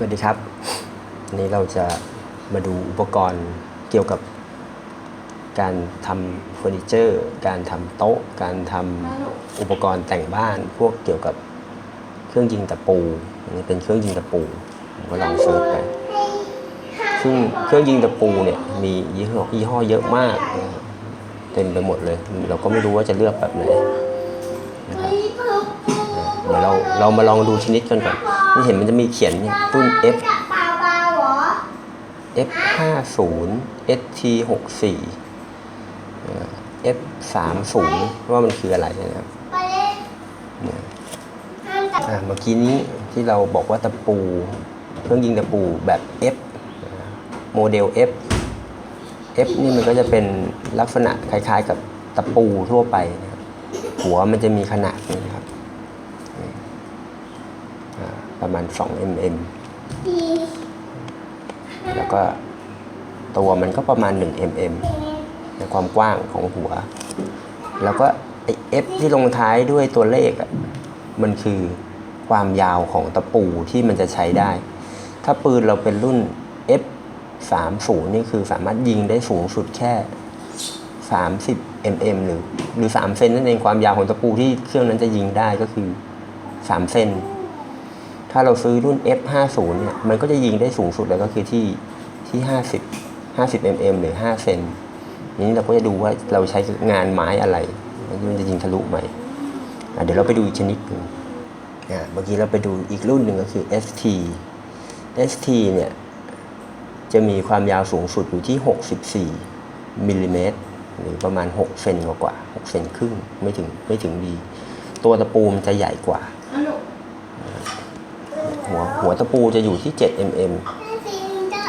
สวัสดีครับวันนี้เราจะมาดูอุปกรณ์เกี่ยวกับการทำเฟอร์นิเจอร์ การทำโต๊ะ การทำอุปกรณ์แต่งบ้าน พวกเกี่ยวกับเครื่องยิงตะปูอันนี้เป็นเครื่องยิงตะปูผมก็ลองเซิร์ชไปซึ่งเครื่องยิงตะปูเนี่ยมียี่ห้อยี่ห้อเยอะมาก เต็มไปหมดเลย เราก็ไม่รู้ว่าจะเลือกแบบไหนนะครับเดี๋ยวเราเรามาลองดูชนิดกันก่อน นี่เห็นมันจะมีเขียนเนี่ยรุ่น F เปล่าเปล่าเหรอ F 5 0 ST 6 4 F 3 0ว่ามันคืออะไรนะครับไปเล่นห้ามจับอ่าเมื่อกี้นี้ที่เราบอกว่าตะปู เครื่องยิงตะปูแบบ F นะโมเดล F F นี่มันก็จะเป็นลักษณะคล้ายๆกับตะปูทั่วไปนะครับหัวมันจะมีขนาดนี้นะครับนี่อ่า ประมาณ 2 mm ดีแล้วก็ตัวมันก็ประมาณ 1 mm ในความกว้างของหัว แล้วก็ไอ้ F ที่ลงท้ายด้วยตัวเลขอะมันคือความยาวของตะปูที่มันจะใช้ได้ ถ้าปืนเราเป็นรุ่น F 3 0นี่คือสามารถยิงได้สูงสุดแค่ 30 mm หรือหรือ 3 เซนนั่นเองความยาวของตะปูที่เครื่องนั้นจะยิงได้ก็คือ 3 เซน ถ้าเราซื้อรุ่น F 5 0 เนี่ยมันก็จะยิงได้สูงสุดเลยก็คือที่ที่ 50 50 mm หรือ 5 เซนนี้เราก็จะดูว่าเราใช้งานไม้อะไรมันจะยิงทะลุไหมเดี๋ยวเราไปดูอีกชนิดหนึ่งเมื่อกี้เราไปดูอีกรุ่นหนึ่งก็คือ ST ST เนี่ยจะมีความยาวสูงสุดอยู่ที่ 64มิลลิเมตรหรือประมาณ 6 เซนกว่าๆ6เซนครึ่งไม่ถึงไม่ถึงดี ตัวตะปูมันจะใหญ่กว่า หัวหัวตะปูจะอยู่ที่ 7 mm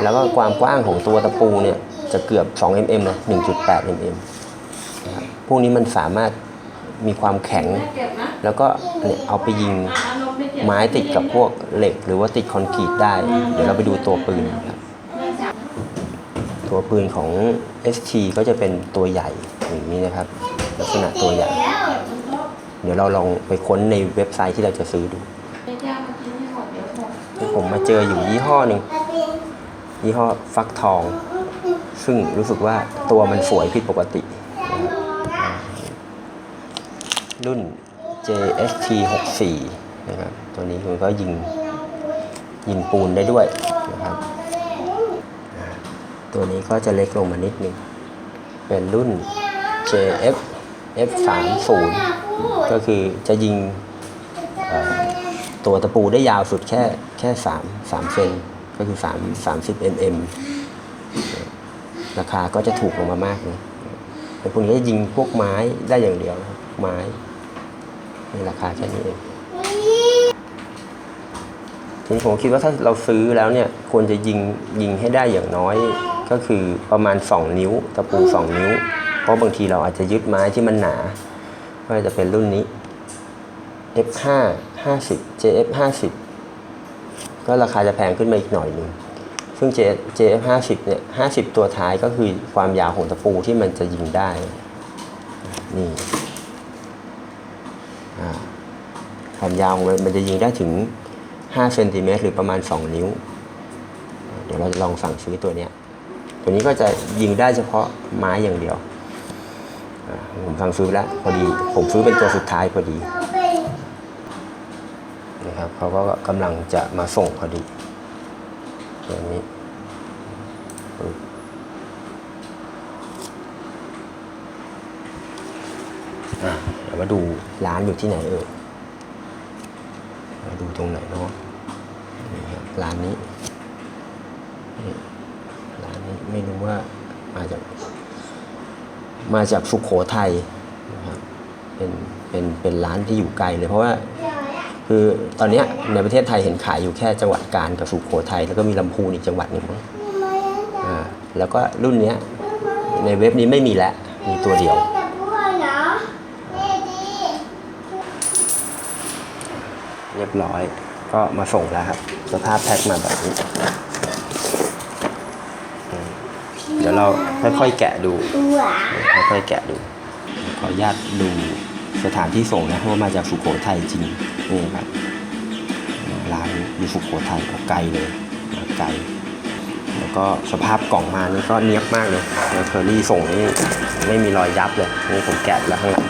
แล้วก็ความกว้างของตัวตะปูเนี่ยจะเกือบ 2 mm เลย1.8 mm นะครับพวกนี้มันสามารถมีความแข็ง แล้วก็เนี่ยเอาไปยิงไม้ติดกับพวกเหล็ก หรือว่าติดคอนกรีตได้ เดี๋ยวเราไปดูตัวปืนครับตัวปืนของ ST ก็จะเป็นตัวใหญ่อย่างนี้นะครับ ลักษณะตัวใหญ่ เดี๋ยวเราลองไปค้นในเว็บไซต์ที่เราจะซื้อดู ผมมาเจออยู่ยี่ห้อหนึ่งยี่ห้อฟักทอง ซึ่งรู้สึกว่าตัวมันสวยผิดปกติ รุ่น JST 64นะครับตัวนี้มันก็ยิงยิงปูนได้ด้วยนะครับตัวนี้ก็จะเล็กลงมานิดนึง เป็นรุ่น JF F30 ก็คือจะยิง ตัวตะปูได้ยาวสุดแค่แค่3 3เซนก็คือ3 30 mm ราคาก็จะถูกลงมามากเลยแต่พวกนี้จะยิงพวกไม้ได้อย่างเดียวไม้ในราคาแค่นี้เองทีนี้ผมคิดว่าถ้าเราซื้อแล้วเนี่ยควรจะยิงยิงให้ได้อย่างน้อย ก็คือประมาณ 2 นิ้วตะปู 2 นิ้ว เพราะบางทีเราอาจจะยึดไม้ที่มันหนา ก็จะเป็นรุ่นนี้ F5 50 JF 50ก็ราคาจะแพงขึ้นมาอีกหน่อยหนึงซึ่ง JF 50เนี่ย50 ตัวท้ายก็คือความยาวของตะปูที่มันจะยิงได้ นี่ความยาวของมันมันจะยิงได้ถึง5เซนติเมตรหรือประมาณ 2 นิ้ว เดี๋ยวเราจะลองสั่งซื้อตัวเนี้ยตัวนี้ก็จะยิงได้เฉพาะไม้อย่างเดียว ผมสั่งซื้อแล้วพอดี ผมซื้อเป็นตัวสุดท้ายพอดี นะครับเขาก็กำลังจะมาส่งพอดีตัวนี้เดี๋ยวมาดูร้านอยู่ที่ไหนเอ่ยมาดูตรงไหนเนาะร้านนี้ร้านนี้ไม่รู้ว่ามาจากมาจากสุขโขทัยนะครับเป็นเป็นเป็นร้านที่อยู่ไกลเลยเพราะว่า คือตอนนี้ในประเทศไทยเห็นขายอยู่แค่จังหวัดกาญกับสุโขทัยแล้วก็มีลำพูนอีกจังหวัดหนึ่งอ่าแล้วก็รุ่นเนี้ยในเว็บนี้ไม่มีแล้วมีตัวเดียวเรียบร้อยก็มาส่งแล้วครับ สภาพแพ็คมาแบบนี้ เดี๋ยวเราค่อยๆแกะดู ค่อยๆแกะดู ขออนุญาตดู สถานที่ส่งนะเพราะว่ามาจากสุโขทัยจริงนี่ครับร้านอยู่สุโขทัยไกลเลยไกลแล้วก็สภาพกล่องมานี่ก็เนียบมากเลยเทอรี่ส่งนี่ไม่มีรอยยับเลยนี่ผมแกะแล้วข้างหลัง